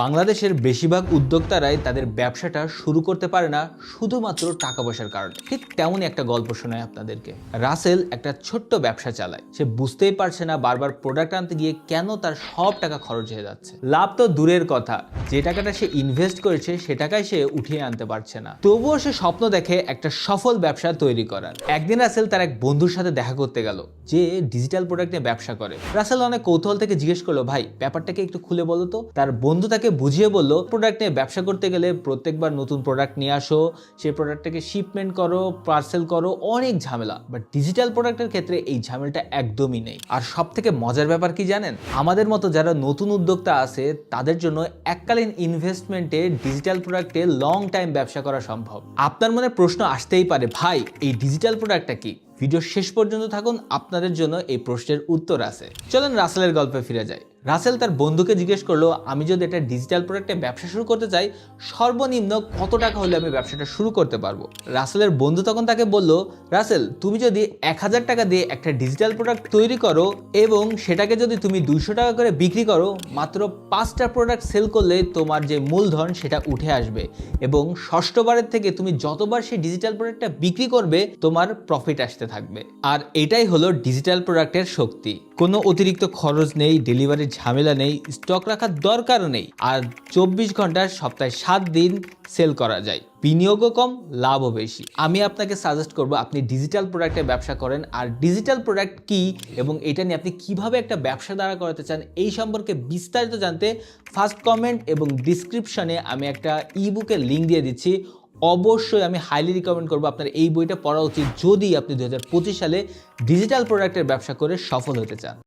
বাংলাদেশের বেশিরভাগ উদ্যোক্তারাই তাদের ব্যবসাটা শুরু করতে পারে না শুধুমাত্র টাকা পয়সার কারণে। ঠিক তেমনই একটা গল্প শোনায় আপনাদেরকে। রাসেল একটা ছোট্ট ব্যবসা চালায়। সে বুঝতেই পারছে না বারবার প্রোডাক্ট আনতে গিয়ে কেন তার সব টাকা খরচ হয়ে যাচ্ছে। লাভ তো দূরের কথা। যে টাকাটা সে ইনভেস্ট করেছে, সে টাকাই সে উঠিয়ে আনতে পারছে না। তবুও সে স্বপ্ন দেখে একটা সফল ব্যবসা তৈরি করার। একদিন রাসেল তার এক বন্ধুর সাথে দেখা করতে গেল, যে ডিজিটাল প্রোডাক্ট নিয়ে ব্যবসা করে। রাসেল অনেক কৌতূহল থেকে জিজ্ঞেস করল, ভাই, ব্যাপারটাকে একটু খুলে বলো তো। তার বন্ধু তাকে বুঝিয়ে বলল প্রোডাক্ট নিয়ে ব্যবসা করতে গেলে প্রত্যেকবার নতুন প্রোডাক্ট নিয়ে আসো, সেই প্রোডাক্টটাকে শিপমেন্ট করো পার্সেল করো, অনেক ঝামেলা। বাট ডিজিটাল প্রোডাক্টের ক্ষেত্রে এই ঝামেলাটা একদমই নেই। আর সব থেকে মজার ব্যাপার কি জানেন? আমাদের মতো যারা নতুন উদ্যোক্তা আছে, তাদের জন্য এককালীন ইনভেস্টমেন্টে ডিজিটাল প্রোডাক্টে লং টাইম ব্যবসা করা সম্ভব। আপনার মনে প্রশ্ন আসতেই পারে, ভাই, এই ডিজিটাল প্রোডাক্টটা কি? ভিডিও শেষ পর্যন্ত থাকুন, আপনাদের জন্য এই প্রশ্নের উত্তর আছে। চলেন রাসেলের গল্পে ফিরে যাই। রাসেল তার বন্ধুকে জিজ্ঞেস করল, আমি যদি একটা ডিজিটাল প্রোডাক্টে ব্যবসা শুরু করতে চাই, সর্বনিম্ন কত টাকা হলে আমি ব্যবসাটা শুরু করতে পারব? রাসেলের বন্ধু তখন তাকে বলল, রাসেল, তুমি যদি এক হাজার টাকা দিয়ে একটা ডিজিটাল প্রোডাক্ট তৈরি করো এবং সেটাকে যদি তুমি দুইশো টাকা করে বিক্রি করো, মাত্র পাঁচটা প্রোডাক্ট সেল করলে তোমার যে মূলধন সেটা উঠে আসবে এবং ষষ্ঠবারের থেকে তুমি যতবার সেই ডিজিটাল প্রোডাক্টটা বিক্রি করবে, তোমার প্রফিট আসতে থাকবে। আর এটাই হলো ডিজিটাল প্রোডাক্টের শক্তি। কোনো অতিরিক্ত খরচ নেই ডেলিভারির ঝামেলা নেই স্টক রাখার দরকারও নেই। আর চব্বিশ ঘণ্টার সপ্তাহে সাত দিন সেল করা যায়। বিনিয়োগও কম, লাভও বেশি। আমি আপনাকে সাজেস্ট করব, আপনি ডিজিটাল প্রোডাক্টে ব্যবসা করেন। আর ডিজিটাল প্রোডাক্ট কি এবং এটা নিয়ে আপনি কীভাবে একটা ব্যবসা দাঁড়া করাতে চান, এই সম্পর্কে বিস্তারিত জানতে ফার্স্ট কমেন্ট এবং ডিসক্রিপশনে আমি একটা ই বুকের লিঙ্ক দিয়ে দিচ্ছি। অবশ্যই আমি হাইলি রিকমেন্ড করব আপনার এই বইটা পড়া উচিত যদি আপনি দু হাজার পঁচিশ সালে ডিজিটাল প্রোডাক্টের ব্যবসা করে সফল হতে চান।